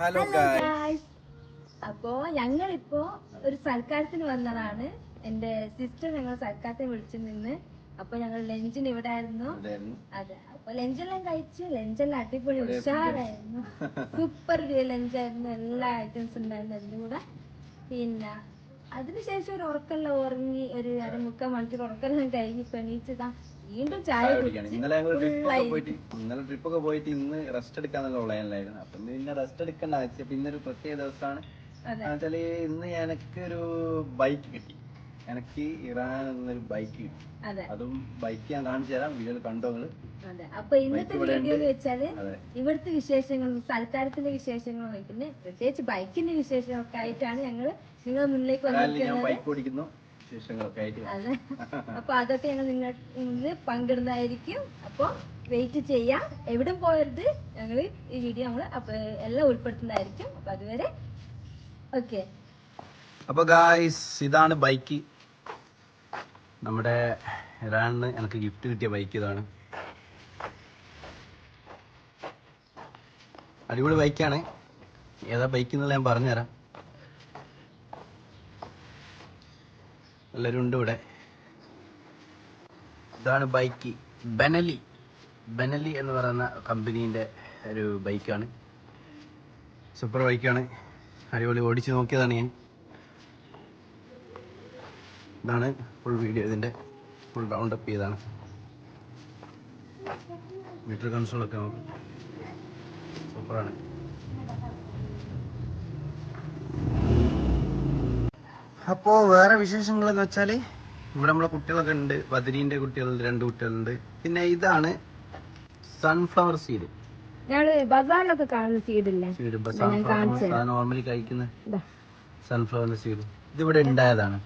Hello guys അപ്പോ ഞങ്ങളിപ്പോ ഒരു സൽക്കാരത്തിന് വന്നതാണ്. എന്റെ സിസ്റ്റർ ഞങ്ങൾ സൽക്കാരത്തിന് വിളിച്ചു നിന്ന്. അപ്പൊ ഞങ്ങൾ ലഞ്ചിന് ഇവിടെ ആയിരുന്നു. അതെ. അപ്പൊ ലഞ്ചെല്ലാം കഴിച്ച്. ലഞ്ചെല്ലാം അടിപൊളി ഉഷാറായിരുന്നു. സൂപ്പർ ലഞ്ചായിരുന്നു എല്ലാ ഐറ്റംസ് ഉണ്ടായിരുന്നു അതിന്റെ കൂടെ. പിന്നെ അതിനുശേഷം ഒരു ഉറക്കെല്ലാം ഉറങ്ങി ഒരു അരമുക്കാൽ മണിക്കൂർ ഉറക്കെല്ലാം കഴിഞ്ഞ് പെണീച്ചതാ വീണ്ടും ചായ ഇന്നലെ ഞങ്ങൾ ട്രിപ്പൊക്കെ പോയിട്ട് ഇന്നലെ ട്രിപ്പൊക്കെ പോയിട്ട് ഇന്ന് റെസ്റ്റ് എടുക്കാന്നുള്ള പ്ലാനിലായിരുന്നു അപ്പൊ പിന്നെ റെസ്റ്റ് എടുക്കേണ്ട ആവശ്യം. പിന്നെ ഒരു പ്രത്യേക ദിവസമാണ്. എന്നുവെച്ചാൽ ഇന്ന് എനിക്ക് ഒരു ബൈക്ക് കിട്ടി. എനിക്ക് ഇറാൻ എന്നൊരു ബൈക്ക് കിട്ടി. അതെ. ബൈക്ക് ഞാൻ കാണിച്ചു തരാം. വീഡിയോയിൽ കണ്ടോ നിങ്ങൾ? അതെ. അപ്പൊ ഇന്നത്തെ വീഡിയോ വെച്ചാൽ ഇവിടുത്തെ വിശേഷങ്ങളും സൽക്കാരത്തിന്റെ വിശേഷങ്ങളും പിന്നെ പ്രത്യേകിച്ച് ബൈക്കിന്റെ വിശേഷങ്ങളൊക്കെ ആയിട്ടാണ് ഞങ്ങൾ നിങ്ങളുടെ മുന്നിലേക്ക് വന്നിരിക്കുന്നത്. ബൈക്ക് ഓടിക്കുന്നു. വിശേഷങ്ങളൊക്കെ ആയിട്ട് അതെ. അപ്പൊ അതൊക്കെ ഞങ്ങൾ നിങ്ങൾ ഇന്ന് പങ്കിടുന്നതായിരിക്കും. അപ്പൊ വെയിറ്റ് ചെയ്യാം. എവിടെ പോയത് ഞങ്ങൾ ഈ വീഡിയോ നമ്മൾ എല്ലാം ഉൾപ്പെടുത്തുന്നതായിരിക്കും. അപ്പൊ അതുവരെ ഓക്കെ അപ്പൊ ഗായ്സ് ഇതാണ് ബൈക്ക് നമ്മുടെ ഇറാനിന്ന് എനിക്ക് ഗിഫ്റ്റ് കിട്ടിയ ബൈക്ക് ഇതാണ്. അടിപൊളി ബൈക്കാണ് ഏതാ ബൈക്ക് എന്നുള്ള ഞാൻ പറഞ്ഞുതരാം. എല്ലാവരും ഇവിടെ. ഇതാണ് ബൈക്ക് ബനലി ബനലി എന്ന് പറയുന്ന കമ്പനീന്റെ ഒരു ബൈക്കാണ് സൂപ്പർ ബൈക്കാണ് അടിപൊളി. ഓടിച്ച് നോക്കിയതാണ് ഞാൻ. ഇതാണ് ഫുൾ വീഡിയോ ഇതിന്റെ ഫുൾ റൗണ്ട് അപ്പ് ചെയ്താണ് മീറ്റർ കൺസോളൊക്കെ നോക്കും സൂപ്പറാണ് അപ്പോൾ വേറെ വിശേഷങ്ങൾ എന്ന് വെച്ചാൽ ഇവിടെ നമ്മളെ കുട്ടികളൊക്കെ ഉണ്ട്. ബദരീന്റെ കുട്ടികളുണ്ട് രണ്ട് കുട്ടികളുണ്ട്. പിന്നെ ഇതാണ് സൺഫ്ലവർ സീഡ് ബസാറിലൊക്കെ കാണുന്ന സീഡില്ലേ സീഡ് ബസാർ നോർമലി കഴിക്കുന്ന. സൺഫ്ലവറിന്റെ സീഡ് ഇതിവിടെ ഉണ്ടായതാണ്.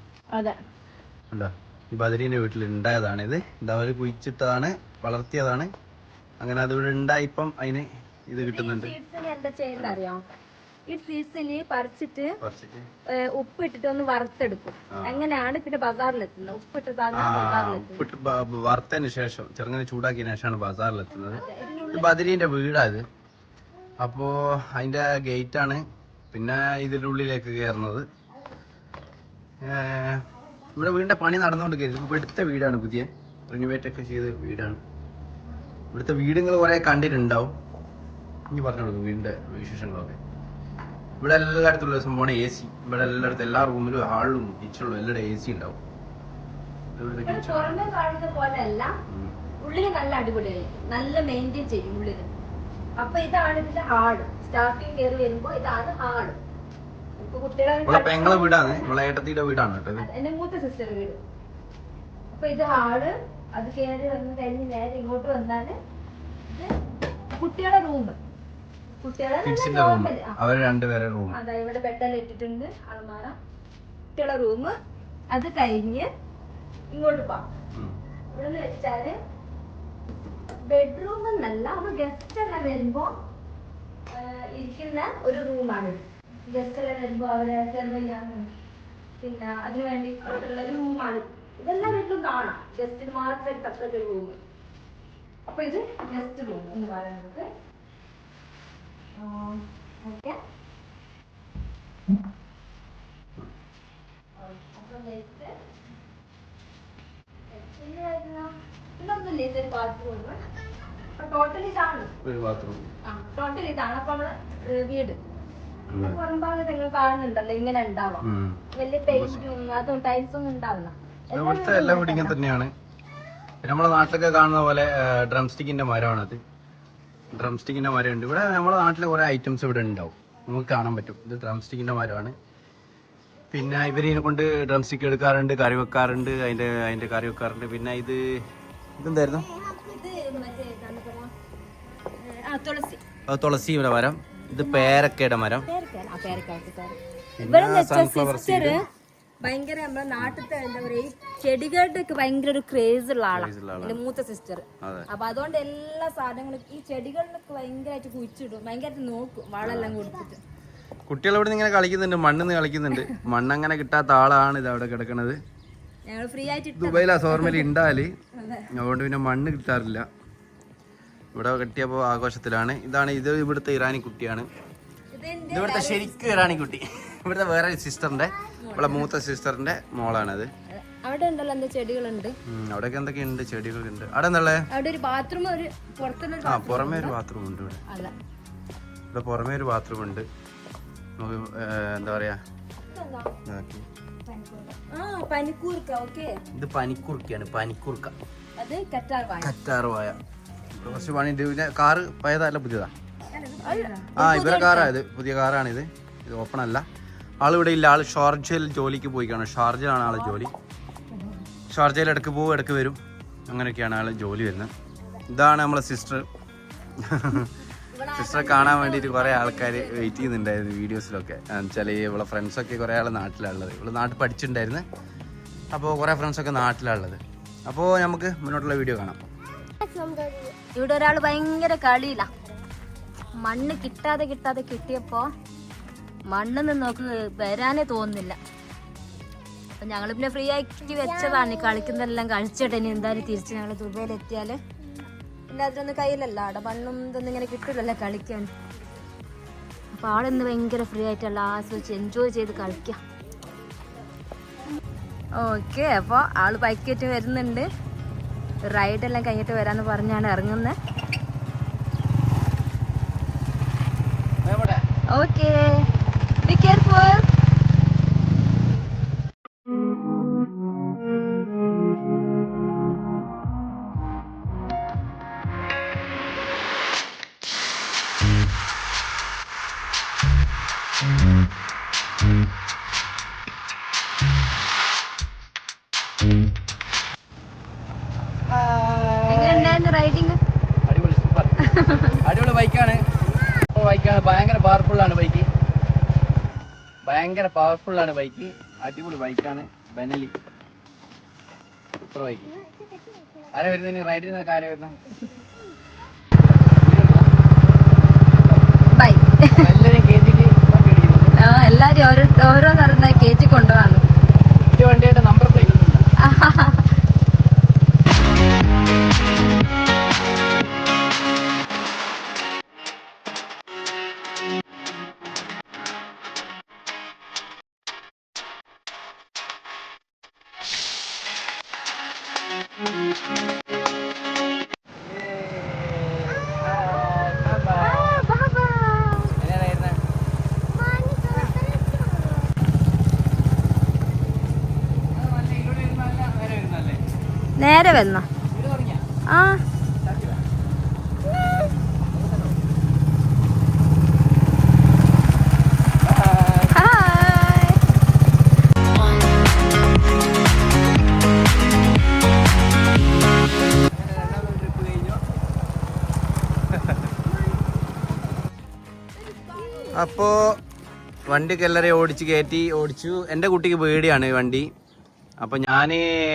ഉണ്ടോ ഈ ബദരീന്റെ വീട്ടിൽ ഉണ്ടായതാണ് ഇത്. ഇതവർ കുഴിച്ചിട്ടതാണ് വളർത്തിയതാണ്. അങ്ങനെ അതിവിടെ ഉണ്ടായി ഇപ്പം അതിന് ഇത് കിട്ടുന്നുണ്ട്. എന്താ അറിയോ? ഈ സീഡ്സിന് പറിച്ചിട്ട് ഏഹ് ഉപ്പിട്ടിട്ട് ഒന്ന് വറുത്തെടുക്കും. അങ്ങനെയാണ് പിന്നെ ബസാറിലെത്തുന്നത്? ഉപ്പിട്ടതാണ് ഉപ്പിട്ട് വറുത്തതിന് ശേഷം ചെറുങ്ങനെ ചൂടാക്കിയതിന് ശേഷമാണ് ബസാറിലെത്തുന്നത്. ഇത് ബദരീന്റെ വീടാ ഇത്. അപ്പോ അതിന്റെ ഗേറ്റ് ആണ് പിന്നെ ഇതിന്റെ ഉള്ളിലേക്ക് കയറുന്നത് ഇവിടെ വീടിന്റെ പണി നടന്നുകൊണ്ട് കയറി ഇവിടുത്തെ വീടാണ് പുതിയ. റിനോവേറ്റ് ഒക്കെ ചെയ്ത വീടാണ്. ഇവിടുത്തെ വീടുകൾ കുറെ കണ്ടിട്ടുണ്ടാവും. ഇനി പറഞ്ഞു കൊടുക്കും വീടിന്റെ വിശേഷങ്ങളൊക്കെ. ഇവിടെ എല്ലായിടത്തും ഉള്ള സംഭവമാണ് എ സി ഇവിടെ എല്ലായിടത്തും എല്ലാ റൂമിലും ഹാളിലും കിച്ചണിലും എല്ലാവരും എ സി ഉണ്ടാവും. പുറമെ കാണുന്ന പോലെയല്ല. നല്ല അടിപൊളിയായിരിക്കും നല്ല മെയിന്റെയിൻ ചെയ്യും ഉള്ളിൽ. അപ്പൊ ഇതാണ് ഇതിന്റെ ഹാൾ. സ്റ്റാർട്ടിങ് കയറി വരുമ്പോ ഇതാണ് ഹാൾ. പെങ്ങളെ വീടാണ്. ഏട്ടത്തിയുടെ വീടാണ് കേട്ടോ എന്റെ മൂത്ത സിസ്റ്റർ വീട്. അപ്പൊ ഇത് ഹാൾ. അത് കയറി വന്ന് കഴിഞ്ഞ് നേരെ ഇങ്ങോട്ട് വന്നാൽ ഇത് കുട്ടികളുടെ റൂം കുട്ടികളെ റൂം അവർ രണ്ടുപേരെ റൂം അതാ ഇവിടെ ബെഡെല്ലാം ഇട്ടിട്ടുണ്ട്. അളമാറ കുട്ടികളെ റൂം അത് കഴിഞ്ഞ് ഇങ്ങോട്ട് പോവാം. ഇവിടെ വെച്ചാൽ ബെഡ്റൂം എന്നല്ല നമ്മൾ ഗസ്റ്റ് എല്ലാം വരുമ്പോ ഇരിക്കുന്ന ഒരു റൂമാണ് ഗസ്റ്റ് എല്ലാം വരുമ്പോ അവരെ സെർവ് ചെയ്യാനും പിന്നെ അതിനു വേണ്ടിയിട്ടുള്ള ഒരു റൂമാണ് ഇതെല്ലാം വീട്ടിലും കാണാം. ഗസ്റ്റിന് മാത്രം സെപ്പറേറ്റ് ഒരു റൂം അപ്പൊ ഇത് ഗസ്റ്റ് റൂം എന്ന് പറയുന്നത്. ഓക്കെ അപ്പൊ ഗസ്റ്റ് ഇതൊന്നുമില്ല ഇതൊരു ബാത്റൂം ടോട്ടൽ ഇതാണ്. ഒരു ബാത്റൂം ടോട്ടൽ ഇതാണ്. അപ്പൊ നമ്മൾ ഏ, വീട്. പുറം ഭാഗത്ത് നിങ്ങൾ കാണുന്നുണ്ടല്ലോ ഇങ്ങനെ ഉണ്ടാവാം. വലിയ പെയിന്റും അതും ടൈൽസും ഒന്നും ഉണ്ടാവില്ല ഇവിടുത്തെ എല്ലാം ഇങ്ങനെ തന്നെയാണ്. നമ്മുടെ നാട്ടിലൊക്കെ കാണുന്ന പോലെ ഡ്രംസ്റ്റിക്കിന്റെ മരമാണത്. ഡ്രം സ്റ്റിക്കിന്റെ മരമുണ്ട് ഇവിടെ നമ്മുടെ നാട്ടിലെ കുറേ ഐറ്റംസ് ഇവിടെ ഉണ്ടാവും. നമുക്ക് കാണാൻ പറ്റും. ഇത് ഡ്രം സ്റ്റിക്കിന്റെ മരമാണ്. പിന്നെ ഇവരിനെ കൊണ്ട് ഡ്രം സ്റ്റിക്ക് എടുക്കാറുണ്ട് കറി വെക്കാറുണ്ട് അതിന്റെ അതിന്റെ കറി വെക്കാറുണ്ട്. പിന്നെ ഇത് ഇതെന്തായിരുന്നു? തുളസിയുടെ മരം. ഇത് പേരക്കയുടെ മരം. പിന്നെ സൺഫ്ലവർ സിസ്റ്റർ ഭയങ്കര നമ്മുടെ നാട്ടിലത്തെ എന്താ പറയാ ഈ ചെടികളുടെയൊക്കെ ഭയങ്കര ഒരു ക്രേസ് ഉള്ള ആളാണ് എന്റെ മൂത്ത സിസ്റ്റർ അപ്പൊ അതുകൊണ്ട് എല്ലാ സാധനങ്ങളും ഈ ചെടികളിലൊക്കെ ഭയങ്കരമായിട്ട് കുഴിച്ചിടും ഭയങ്കരമായിട്ട് നോക്കും വളമെല്ലാം കൊടുത്തിട്ട്. കുട്ടികൾ ഇവിടെ ഇങ്ങനെ കളിക്കുന്നുണ്ട് മണ്ണിന്ന് കളിക്കുന്നുണ്ട്. മണ്ണങ്ങനെ കിട്ടാത്ത ആളാണ് ഇത് അവിടെ കിടക്കുന്നത് ദുബൈയിലാ സോർമലി ഉണ്ടാൽ അതുകൊണ്ട് പിന്നെ മണ്ണ് കിട്ടാറില്ല. ഇവിടെ കിട്ടിയപ്പോൾ ആഘോഷത്തിലാണ്. ഇതാണ് ഇത് ഇവിടുത്തെ ഇറാനി കുട്ടിയാണ്. ഇവിടുത്തെ ശരിക്കും റാണിക്കുട്ടി ഇവിടുത്തെ വേറെ സിസ്റ്ററിന്റെ ഇവിടെ മൂത്ത സിസ്റ്ററിന്റെ മോളാണത്. അവിടെ ഉണ്ടല്ലോ എന്താ ചെടികളുണ്ട്? ഉണ്ട് അവിടെയൊക്കെ എന്തൊക്കെയുണ്ട് ചെടികളുണ്ട് അവിടെ എന്തല്ലേ അവിടെ ഒരു ബാത്റൂം ഒരു പുറത്തുള്ള ആ പുറമേ ഒരു ബാത്റൂം ഉണ്ട് ഇവിടെ. ഇവിടെ പുറമേ ഒരു ബാത്റൂം ഉണ്ട്. നമുക്ക് എന്താ പറയാ? പനിക്കൂർക്ക ഇത് പനിക്കുറുക്കയാണ് പനിക്കുറുക്ക അത് കറ്റാർ വാഴ. കറ്റാറ് പോയ കുറച്ച് പണി പിന്നെ കാറ് പഴയതല്ല പുതിയതാ? ആ ഇവരെ കാറാണ് ഇത്. പുതിയ കാറാണ് ഇത് ഇത് ഓപ്പൺ അല്ല. ആളിവിടെ ഇല്ല. ആൾ ഷാർജയിൽ ജോലിക്ക് പോയിക്കാണ് കാണും. ഷാർജയിലാണ് ആൾ ജോലി. ഷാർജയിൽ ഇടയ്ക്ക് പോകും ഇടയ്ക്ക് വരും. അങ്ങനെയൊക്കെയാണ് ആൾ ജോലി വരുന്നത്. ഇതാണ് നമ്മളെ സിസ്റ്റർ. സിസ്റ്ററെ കാണാൻ വേണ്ടിയിട്ട് കുറേ ആൾക്കാർ വെയിറ്റ് ചെയ്യുന്നുണ്ടായിരുന്നു വീഡിയോസിലൊക്കെ. എന്നുവെച്ചാൽ ഇവളെ ഫ്രണ്ട്സൊക്കെ കുറേ ആൾ നാട്ടിലുള്ളത് ഇവൾ നാട്ടിൽ പഠിച്ചിട്ടുണ്ടായിരുന്നു. അപ്പോൾ കുറേ ഫ്രണ്ട്സൊക്കെ നാട്ടിലുള്ളത് അപ്പോൾ നമുക്ക് മുന്നോട്ടുള്ള വീഡിയോ കാണാം. ഇവിടെ ഒരാൾ ഭയങ്കര കളിയില്ല മണ്ണ് കിട്ടാതെ കിട്ടാതെ കിട്ടിയപ്പോ മണ്ണെന്ന് നോക്ക് വരാനേ തോന്നുന്നില്ല. അപ്പൊ ഞങ്ങൾ പിന്നെ ഫ്രീ ആക്കി വെച്ചതാണ്. കളിക്കുന്നതെല്ലാം കളിച്ചിട്ട്. ഇനി എന്തായാലും തിരിച്ച് ഞങ്ങൾ ദുബൈയിലെത്തിയാൽ പിന്നെ അതിലൊന്നും കയ്യിലല്ല. അവിടെ മണ്ണും ഇതൊന്നും ഇങ്ങനെ കിട്ടില്ലല്ലോ കളിക്കാൻ. അപ്പൊ ആളിന്ന് ഭയങ്കര ഫ്രീ ആയിട്ടല്ല ആസ്വദിച്ച് എൻജോയ് ചെയ്ത് കളിക്കാം. ഓക്കെ അപ്പോൾ ആൾ ബൈക്കേറ്റ് വരുന്നുണ്ട്. റൈഡെല്ലാം കഴിഞ്ഞിട്ട് വരാന്ന് പറഞ്ഞാണ് ഇറങ്ങുന്നത് ഓക്കെ Be careful. ഭയങ്കര പവർഫുൾ ആണ് ബൈക്ക് അടിപൊളി ബൈക്കാണ് ബനലി സൂപ്പർ ബൈക്ക് ആരാ വരുന്ന? ആരാ ബൈ എല്ലാവരും കയറ്റിട്ട് വണ്ടി എല്ലാരും ഓരോ ഓരോന്നറിഞ്ഞ കേറ്റി കൊണ്ടുപോകാണ് വന്നോ. ആ. അപ്പോ വണ്ടി കല്ലറി ഓടിച്ച് കയറ്റി ഓടിച്ചു. എന്റെ കുട്ടിക്ക് പേടിയാണ് ഈ വണ്ടി. അപ്പൊ ഞാൻ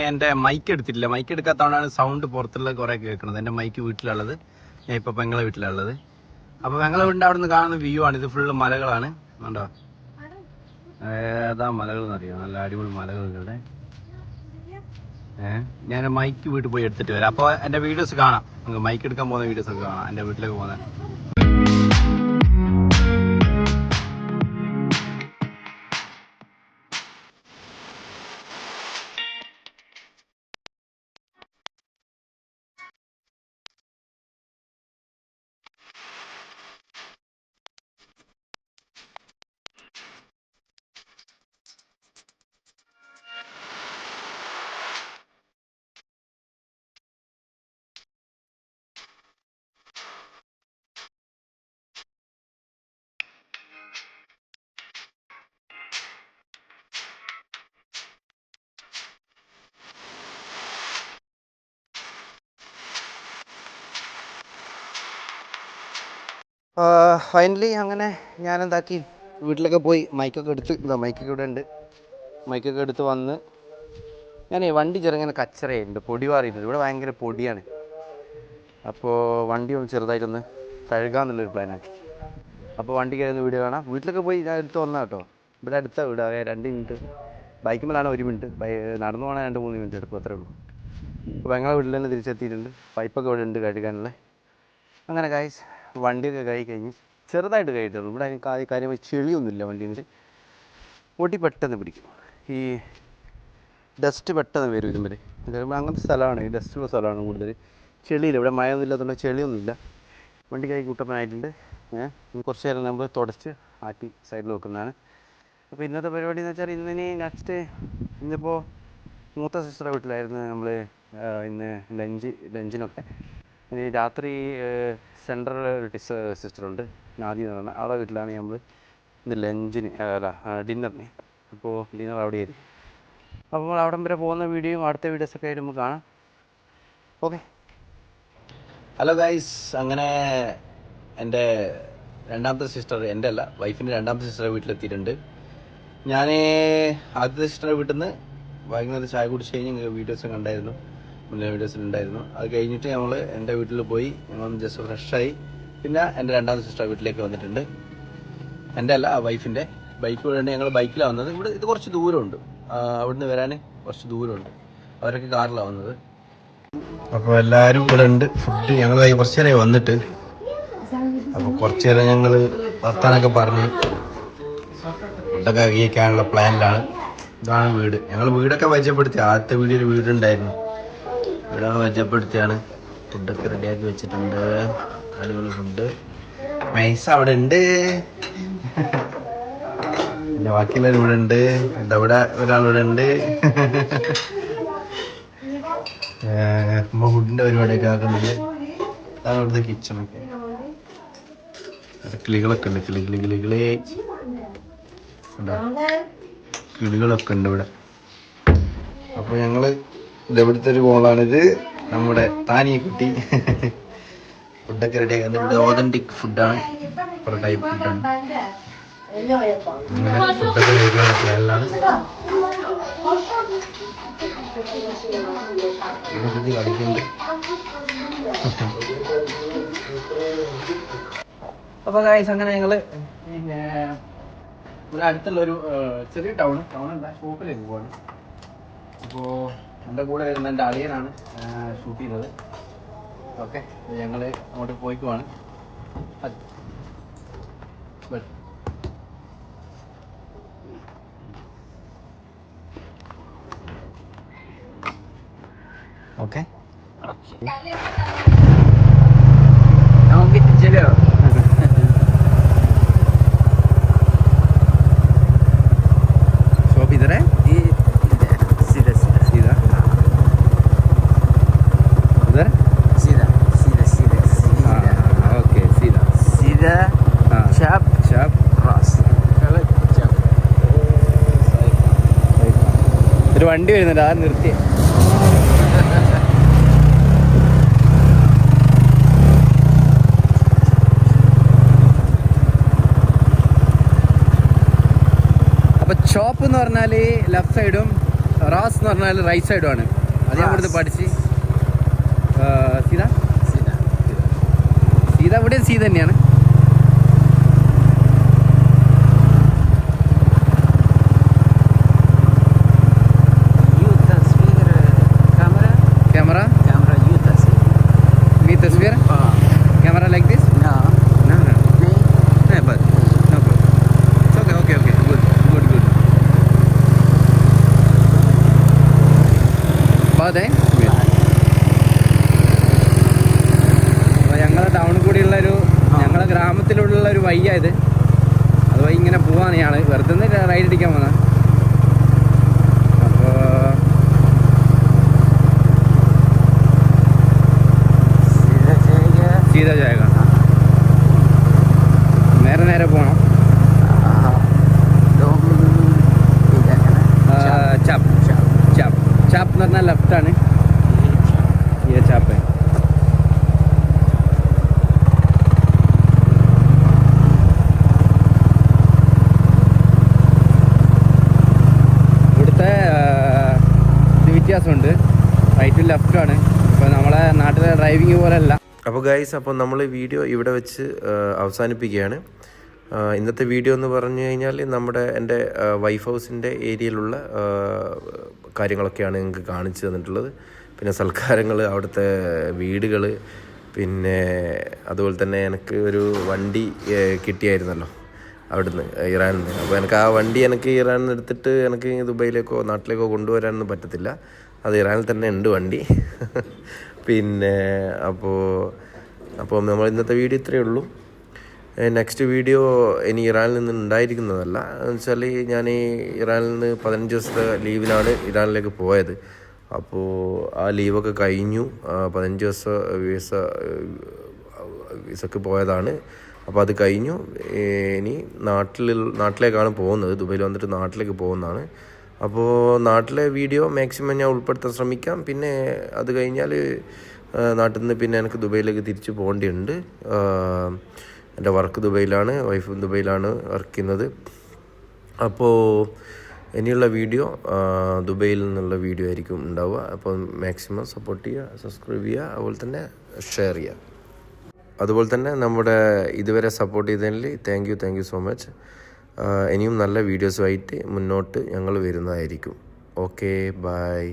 എന്റെ മൈക്ക് എടുത്തിട്ടില്ല. മൈക്ക് എടുക്കാത്തതുകൊണ്ടാണ് സൗണ്ട് പുറത്തുള്ള കുറെ കേൾക്കുന്നത് എന്റെ മൈക്ക് വീട്ടിലുള്ളത്. ഞാൻ ഇപ്പൊ പെങ്ങളെ വീട്ടിലുള്ളത്. അപ്പൊ പെങ്ങളെ വീടിന്റെ അവിടെ നിന്ന് കാണുന്ന വ്യൂ ആണ്. ഇത് ഫുള്ള് മലകളാണ്. കണ്ടോ? ഏതാ മലകൾ എന്നറിയാം നല്ല അടിപൊളി മലകളുണ്ട് ഇവിടെ ഏഹ് ഞാൻ മൈക്ക് വീട്ടിൽ പോയി എടുത്തിട്ട് വരാം. അപ്പോൾ എന്റെ വീഡിയോസ് കാണാം. നമുക്ക് മൈക്ക് എടുക്കാൻ പോകുന്ന വീഡിയോസ് ഒക്കെ കാണാം. എന്റെ വീട്ടിലേക്ക് പോകുന്ന ഫൈനലി അങ്ങനെ ഞാൻ എന്താക്കി വീട്ടിലൊക്കെ പോയി മൈക്കൊക്കെ എടുത്ത് ഇതാ മൈക്കൊക്കെ ഇവിടെ ഉണ്ട്. മൈക്കൊക്കെ എടുത്ത് വന്ന് ഞാൻ വണ്ടി ചെറുങ്ങനെ കച്ചറയുണ്ട് പൊടി മാറിയിട്ടുണ്ട് ഇവിടെ ഭയങ്കര പൊടിയാണ്. അപ്പോൾ വണ്ടി ഒന്ന് ചെറുതായിട്ടൊന്ന് തഴുകാന്നുള്ളൊരു പ്ലാനാണ്. അപ്പോൾ വണ്ടി കയറുന്ന വീഡിയോ കാണാം. വീട്ടിലൊക്കെ പോയി ഞാൻ എടുത്ത് വന്നാ കേട്ടോ. ഇവിടെ അടുത്ത വീട് രണ്ട് മിനിറ്റ്. ബൈക്കുമ്പോഴാണ് ഒരു മിനിറ്റ്. നടന്നു പോകണേ രണ്ട് മൂന്ന് മിനിറ്റ് എടുക്കും അത്രേ ഉള്ളൂ. അപ്പോൾ ഞങ്ങളെ വീട്ടിൽ തന്നെ തിരിച്ചെത്തിയിട്ടുണ്ട്. പൈപ്പൊക്കെ ഇവിടെ ഉണ്ട് കഴുകാനുള്ള. അങ്ങനെ ഗായ്സ് വണ്ടിയൊക്കെ കഴുകി കഴിഞ്ഞ് ചെറുതായിട്ട് കയറ്റുള്ളൂ ഇവിടെ അതിന് കാര്യമായി ചെളിയൊന്നുമില്ല വണ്ടിയിൽ. ഓട്ടി പെട്ടെന്ന് പിടിക്കും. ഈ ഡസ്റ്റ് പെട്ടെന്ന് വരും ഇതുമ്മൽ അങ്ങനത്തെ സ്ഥലമാണ്. ഈ ഡസ്റ്റ് ഉള്ള സ്ഥലമാണ് കൂടുതൽ. ചെളിയില്ല. ഇവിടെ മഴയൊന്നും ഇല്ലാത്തതുകൊണ്ട് ചെളിയൊന്നുമില്ല. വണ്ടി കൈ കൂട്ടപ്പനായിട്ടുണ്ട്. കുറച്ച് നേരം നമ്മൾ തുടച്ച് ആറ്റി സൈഡിൽ വെക്കുന്നതാണ്. അപ്പോൾ ഇന്നത്തെ പരിപാടി എന്ന് വെച്ചാൽ ഇന്നിനി നെക്സ്റ്റ് ഇന്നിപ്പോൾ മൂത്ത സിസ്റ്ററുടെ വീട്ടിലായിരുന്നു നമ്മൾ ഇന്ന് ലഞ്ച് ലഞ്ചിനൊക്കെ. ഇനി രാത്രി സെൻട്രൽ ഒരു ടിസ് സിസ്റ്ററുണ്ട് നാദി എന്ന് പറഞ്ഞാൽ അവിടെ വീട്ടിലാണ് നമ്മൾ ഇന്ന് ലഞ്ചിന് അല്ല ഡിന്നറിന്. അപ്പോൾ ഡിന്നർ അവിടെ ആയിരുന്നു അപ്പോൾ അവിടം വരെ പോകുന്ന വീഡിയോയും അടുത്ത വീഡിയോസൊക്കെ ആയിട്ട് നമുക്ക് കാണാം. ഓക്കെ. ഹലോ ഗൈസ് അങ്ങനെ എന്റെ രണ്ടാമത്തെ സിസ്റ്റർ എന്റെ അല്ല വൈഫിന്റെ രണ്ടാമത്തെ സിസ്റ്ററെ വീട്ടിലെത്തിയിട്ടുണ്ട്. ഞാൻ ആദ്യത്തെ സിസ്റ്ററെ വീട്ടിൽ നിന്ന് വൈകുന്നേരം ചായ കുടിച്ച് കഴിഞ്ഞ് വീഡിയോസ് കണ്ടായിരുന്നു. മുന്നേ അത് കഴിഞ്ഞിട്ട് ഞങ്ങൾ എന്റെ വീട്ടിൽ പോയി. ഞങ്ങൾ ജസ്റ്റ് ഫ്രഷായി പിന്നെ എന്റെ രണ്ടാമത്തെ സിസ്റ്റർ വീട്ടിലേക്ക് വന്നിട്ടുണ്ട്. എന്റെ അല്ല ആ വൈഫിന്റെ ബൈക്ക് വേണ്ടി ഞങ്ങൾ ബൈക്കിലാണ് വന്നത്. ഇവിടെ ഇത് കുറച്ച് ദൂരമുണ്ട്. അവിടുന്ന് വരാൻ കുറച്ച് ദൂരമുണ്ട്. അവരൊക്കെ കാറിലാണ് വന്നത്. അപ്പോൾ എല്ലാവരും ഇവിടെ ഉണ്ട്. ഫുഡ് ഞങ്ങൾ കുറച്ച് നേരമായി വന്നിട്ട്. അപ്പോൾ കുറച്ച് നേരം ഞങ്ങൾ വർത്താനൊക്കെ പറഞ്ഞ് ഫുഡൊക്കെ കഴിക്കാനുള്ള പ്ലാനിലാണ് ഇതാണ് വീട്. ഞങ്ങൾ വീടൊക്കെ പരിചയപ്പെടുത്തി. ആദ്യത്തെ വീട് വീടുണ്ടായിരുന്നു. വീടൊക്കെ പരിചയപ്പെടുത്തിയാണ്. ഫുഡൊക്കെ റെഡിയാക്കി വെച്ചിട്ടുണ്ട്. അടിപൊളി ഫുഡ്. മൈസ അവിടെ ഉണ്ട്. പിന്നെ ബാക്കിയുള്ളവർ ഇവിടെ ഉണ്ട്. എന്താ അവിടെ ഒരാളിവിടെ ഉണ്ട്. ഫുഡിന്റെ പരിപാടിയൊക്കെ ആക്കുന്നുണ്ട്. അതാണ് ഇവിടുത്തെ കിച്ചണൊക്കെ കിളികളൊക്കെ ഉണ്ട്. കിളി കിളി കിളി കിളി? കിളികളൊക്കെ ഉണ്ട് ഇവിടെ. അപ്പൊ ഞങ്ങൾ ഇതെവിടുത്തെ ഒരു കോളാണിത് നമ്മുടെ താനിയ കുട്ടി ഫുഡൊക്കെ റെഡി ആക്കുന്നത് ഇവിടെ ഓതന്റിക് ഫുഡാണ് ടൈപ്പ് ഫുഡാണ് അങ്ങനെ ഫുഡൊക്കെ കഴിക്കാനുള്ള പ്ലാനിലാണ് അപ്പൊ ഗായ്സ് അങ്ങനെ ഞങ്ങൾ ഇവിടെ അടുത്തുള്ള ഒരു ചെറിയ ടൗൺ ടൗൺ അല്ല ഷോപ്പിലേക്ക് പോവാണ്. അപ്പോ എന്റെ കൂടെ വരുന്ന എന്റെ അളിയനാണ് ഷൂട്ട് ചെയ്യുന്നത് ഓക്കെ ഞങ്ങൾ അങ്ങോട്ട് പോയിക്കുവാണ്. ഓക്കെ. शॉप വണ്ടി വരുന്നുണ്ട് ആ നിർത്തി അപ്പൊ ഷോപ്പ് എന്ന് പറഞ്ഞാൽ ലെഫ്റ്റ് സൈഡും റാസ് എന്ന് പറഞ്ഞാൽ റൈറ്റ് സൈഡും ആണ്. അത് ഞാൻ ഇവിടുന്ന് പഠിച്ച്. സീത? സീത. ഇവിടെ സീത തന്നെയാണ്. വ്യത്യാസമുണ്ട് റൈറ്റും ലെഫ്റ്റുമാണ് ഇപ്പോൾ നമ്മളെ നാട്ടിലെ ഡ്രൈവിംഗ് പോലെയല്ല. അപ്പോൾ ഗൈസ് അപ്പോൾ നമ്മൾ വീഡിയോ ഇവിടെ വെച്ച് അവസാനിപ്പിക്കുകയാണ്. ഇന്നത്തെ വീഡിയോ എന്ന് പറഞ്ഞു കഴിഞ്ഞാൽ നമ്മുടെ എന്റെ വൈഫ് ഹൗസിന്റെ ഏരിയയിലുള്ള കാര്യങ്ങളൊക്കെയാണ് നിങ്ങൾക്ക് കാണിച്ചു തന്നിട്ടുള്ളത്. പിന്നെ സൽക്കാരങ്ങൾ അവിടുത്തെ വീടുകൾ പിന്നെ അതുപോലെ തന്നെ എനിക്ക് ഒരു വണ്ടി കിട്ടിയായിരുന്നല്ലോ അവിടുന്ന് ഇറാനിൽ നിന്ന് അപ്പോൾ എനിക്ക് ആ വണ്ടി എനിക്ക് ഇറാനിൽ നിന്ന് എടുത്തിട്ട് എനിക്ക് ദുബൈയിലേക്കോ നാട്ടിലേക്കോ കൊണ്ടുവരാനൊന്നും പറ്റത്തില്ല. അത് ഇറാനിൽ തന്നെ ഉണ്ട് വണ്ടി. പിന്നെ അപ്പോൾ അപ്പോൾ നമ്മൾ ഇന്നത്തെ വീഡിയോ ഇത്രയേ ഉള്ളൂ. നെക്സ്റ്റ് വീഡിയോ ഇനി ഇറാനിൽ നിന്ന് ഉണ്ടായിരിക്കുന്നതല്ല. എന്ന് വെച്ചാൽ ഞാൻ ഈ ഇറാനിൽ നിന്ന് പതിനഞ്ച് ദിവസത്തെ ലീവിലാണ് ഇറാനിലേക്ക് പോയത്. അപ്പോൾ ആ ലീവൊക്കെ കഴിഞ്ഞു. പതിനഞ്ച് ദിവസം വിസ വിസക്ക് പോയതാണ്. അപ്പോൾ അത് കഴിഞ്ഞു. ഇനി നാട്ടിൽ നാട്ടിലേക്കാണ് പോകുന്നത്. ദുബൈയിൽ വന്നിട്ട് നാട്ടിലേക്ക് പോകുന്നതാണ്. അപ്പോൾ നാട്ടിലെ വീഡിയോ മാക്സിമം ഞാൻ ഉൾപ്പെടുത്താൻ ശ്രമിക്കാം. പിന്നെ അത് കഴിഞ്ഞാൽ നാട്ടിൽ നിന്ന് പിന്നെ എനിക്ക് ദുബൈയിലേക്ക് തിരിച്ച് പോകേണ്ടിയുണ്ട്. എന്റെ വർക്ക് ദുബൈയിലാണ് വൈഫും ദുബൈയിലാണ് വർക്ക് ചെയ്യുന്നത്. അപ്പോൾ ഇനിയുള്ള വീഡിയോ ദുബൈയിൽ നിന്നുള്ള വീഡിയോ ആയിരിക്കും ഉണ്ടാവുക. അപ്പോൾ മാക്സിമം സപ്പോർട്ട് ചെയ്യുക സബ്സ്ക്രൈബ് ചെയ്യുക അതുപോലെ തന്നെ ഷെയർ ചെയ്യുക. അതുപോലെ തന്നെ നമ്മുടെ ഇതുവരെ സപ്പോർട്ട് ചെയ്തതിൽ thank you thank you so much ഇനിയും നല്ല വീഡിയോസുമായിട്ട് മുന്നോട്ട് ഞങ്ങൾ വരുന്നതായിരിക്കും. Okay bye